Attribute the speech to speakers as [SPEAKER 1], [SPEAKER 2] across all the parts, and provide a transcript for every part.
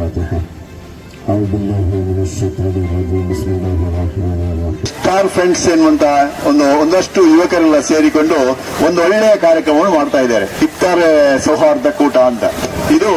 [SPEAKER 1] 好的哈
[SPEAKER 2] star friends ಎನ್ನುವಂತ ಒಂದು ಒಂದಷ್ಟು ಯುವಕರೆಲ್ಲ ಸೇರಿಕೊಂಡು ಒಂದು ಒಳ್ಳೆಯ ಕಾರ್ಯಕ್ರಮವನ್ನು ಮಾಡ್ತಾ ಇದ್ದಾರೆ. ಇಫ್ತಾರ್ ಸೌಹಾರ್ದ ಕೂಟ ಅಂತ. ಇದು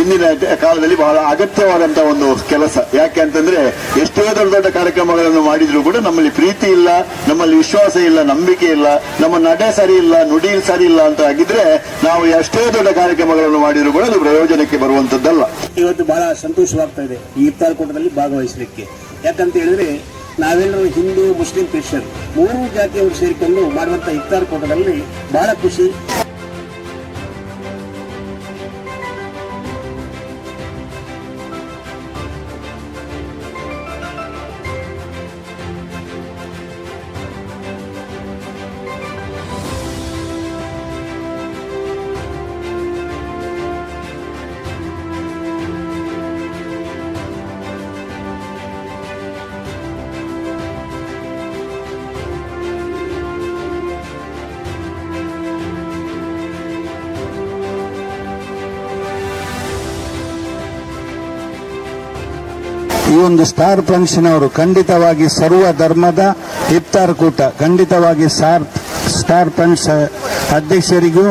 [SPEAKER 2] ಇಂದಿನ ಕಾಲದಲ್ಲಿ ಬಹಳ ಅಗತ್ಯವಾದಂತ ಒಂದು ಕೆಲಸ. ಯಾಕೆ ಅಂತಂದ್ರೆ ಎಷ್ಟೇ ದೊಡ್ಡ ದೊಡ್ಡ ಕಾರ್ಯಕ್ರಮಗಳನ್ನು ಮಾಡಿದ್ರು ಕೂಡ ನಮ್ಮಲ್ಲಿ ಪ್ರೀತಿ ಇಲ್ಲ, ನಮ್ಮಲ್ಲಿ ವಿಶ್ವಾಸ ಇಲ್ಲ, ನಂಬಿಕೆ ಇಲ್ಲ, ನಮ್ಮ ನಡೆ ಸರಿ ಇಲ್ಲ, ನುಡಿ ಸರಿ ಇಲ್ಲ ಅಂತ ಆಗಿದ್ರೆ ನಾವು ಎಷ್ಟೇ ದೊಡ್ಡ ಕಾರ್ಯಕ್ರಮಗಳನ್ನು ಮಾಡಿದ್ರು ಕೂಡ ಅದು ಪ್ರಯೋಜನಕ್ಕೆ ಬರುವಂತದ್ದಲ್ಲ.
[SPEAKER 3] ಇವತ್ತು ಬಹಳ ಸಂತೋಷವಾಗ್ತಾ ಇದೆ. ಇಫ್ತಾರ್ ಕೂಟದಲ್ಲಿ ಭಾಗವಹಿಸಲಿಕ್ಕೆ. ಯಾಕಂತ ಹೇಳಿದ್ರೆ, ನಾವೆಲ್ಲರೂ ಹಿಂದೂ, ಮುಸ್ಲಿಂ, ಕ್ರಿಶ್ಚಿಯನ್ ಮೂರು ಜಾತಿಯವರು ಸೇರಿಕೊಂಡು ಮಾಡುವಂತಹ ಇಫ್ತಾರ್ ಕೋಟದಲ್ಲಿ ಬಹಳ ಖುಷಿ.
[SPEAKER 4] ಈ ಒಂದು ಸ್ಟಾರ್ ಫಂಕ್ಷನ್ ಖಂಡಿತವಾಗಿ ಸರ್ವ ಧರ್ಮದ ಇಫ್ತಾರ್ ಕೂಟ, ಖಂಡಿತವಾಗಿ ಸಾರ್, ಸ್ಟಾರ್ ಫಂಡ್ಸ್ ಅಧ್ಯಕ್ಷರಿಗೂ,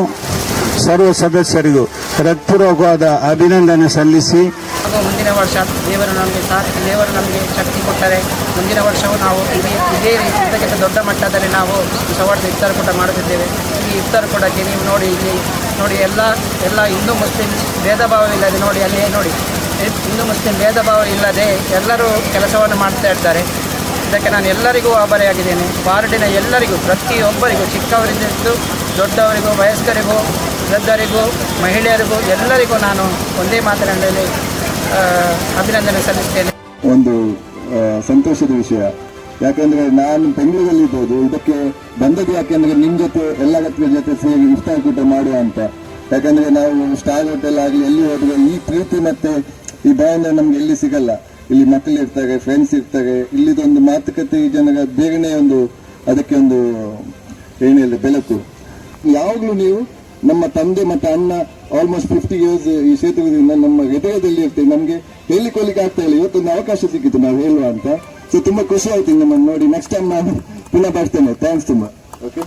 [SPEAKER 4] ಸರ್ವ ಸದಸ್ಯರಿಗೂ ಹೃತ್ಪೂರ್ವಕವಾದ ಅಭಿನಂದನೆ ಸಲ್ಲಿಸಿ.
[SPEAKER 5] ಮುಂದಿನ ವರ್ಷ ದೇವರು ನಮಗೆ ದೇವರು ನಮಗೆ ಶಕ್ತಿ ಕೊಟ್ಟರೆ ಮುಂದಿನ ವರ್ಷವೂ ನಾವು ಇದೇ ಇದೇ ದೊಡ್ಡ ಮಟ್ಟದಲ್ಲಿ ನಾವು ಸವಾರ್ದ ಇಫ್ತಾರ್ ಕೂಟ ಮಾಡುತ್ತಿದ್ದೇವೆ. ಈ ಇಫ್ತಾರ್ ಕೂಟಕ್ಕೆ ನೀವು ನೋಡಿ ಇಲ್ಲಿ, ನೋಡಿ ಎಲ್ಲ ಎಲ್ಲ ಹಿಂದೂ, ಮುಸ್ಲಿಂ ಭೇದ ಭಾವವಿಲ್ಲದೆ ನೋಡಿ, ಅಲ್ಲಿ ನೋಡಿ. ಹಿಂದೂ ಮುಸ್ಲಿಂ ಭೇದ ಭಾವ ಇಲ್ಲದೆ ಎಲ್ಲರೂ ಕೆಲಸವನ್ನು ಮಾಡ್ತಾ ಇರ್ತಾರೆ ಇದಕ್ಕೆ ನಾನು ಎಲ್ಲರಿಗೂ ಆಭಾರಿಯಾಗಿದ್ದೇನೆ. ವಾರ್ಡಿನ ಎಲ್ಲರಿಗೂ, ಪ್ರತಿಯೊಬ್ಬರಿಗೂ ಚಿಕ್ಕವರಿಂದ ಹಿಡಿದು ದೊಡ್ಡವರಿಗೂ, ವಯಸ್ಕರಿಗೂ, ವೃದ್ಧರಿಗೂ, ಮಹಿಳೆಯರಿಗೂ, ಎಲ್ಲರಿಗೂ ನಾನು ಒಂದೇ ಮಾತಿನಲ್ಲಿ ಅಭಿನಂದನೆ ಸಲ್ಲಿಸ್ತೇನೆ.
[SPEAKER 2] ಒಂದು ಸಂತೋಷದ ವಿಷಯ. ಯಾಕೆಂದರೆ ನಾನು ಬೆಂಗಳೂರಲ್ಲಿ ಇರ್ಬೋದು ಇದಕ್ಕೆ ಬಂದದ್ದು ಯಾಕೆಂದರೆ ನಿಮ್ಮ ಜೊತೆ, ಎಲ್ಲ ಗತ್ತಿನ ಜೊತೆ ಸೇರಿ ಇಷ್ಟ ಕೂಟ ಮಾಡುವ ಅಂತ. ಯಾಕಂದರೆ ನಾವು ಸ್ಟಾರ್ ಹೋಟೆಲ್ ಆಗಲಿ, ಎಲ್ಲಿ ಹೋದ್ರೆ ಈ ಪ್ರೀತಿ ಮತ್ತೆ ಈ ಭಾವನೆ ನಮ್ಗೆ ಎಲ್ಲಿ ಸಿಗಲ್ಲ. ಇಲ್ಲಿ ಮಕ್ಕಳು ಇರ್ತಾರೆ ಫ್ರೆಂಡ್ಸ್ ಇರ್ತಾರೆ. ಇಲ್ಲಿದೊಂದು ಮಾತುಕತೆ ಈ ಜನರ ಬೇಗನೆ ಒಂದು, ಅದಕ್ಕೆ ಒಂದು ಏನಿಲ್ಲ ಬೆಳಕು. ಯಾವಾಗಲೂ ನೀವು ನಮ್ಮ ತಂದೆ ಮತ್ತೆ ಅಣ್ಣ ಆಲ್ಮೋಸ್ಟ್ ಫಿಫ್ಟಿ ಇಯರ್ಸ್ ಈ ಕ್ಷೇತ್ರದಿಂದ ನಮ್ಮ ಹೃದಯದಲ್ಲಿ ಇರ್ತೇವೆ. ನಮಗೆ ಹೇಳಿಕೊಳ್ಳಿಕ್ಕೆ ಆಗ್ತಾ ಇಲ್ಲ. ಇವತ್ತೊಂದು ಅವಕಾಶ ಸಿಕ್ಕಿತ್ತು ನಾವು ಹೇಳುವ ಅಂತ. ಸೊ ತುಂಬಾ ಖುಷಿ ಆಯ್ತು ನಿಮ್ಮನ್ನು ನೋಡಿ. ನೆಕ್ಸ್ಟ್ ಟೈಮ್ ನಾನು ಪುನಃ ಬರ್ತೇನೆ. ಥ್ಯಾಂಕ್ಸ್ ತುಂಬಾ. ಓಕೆ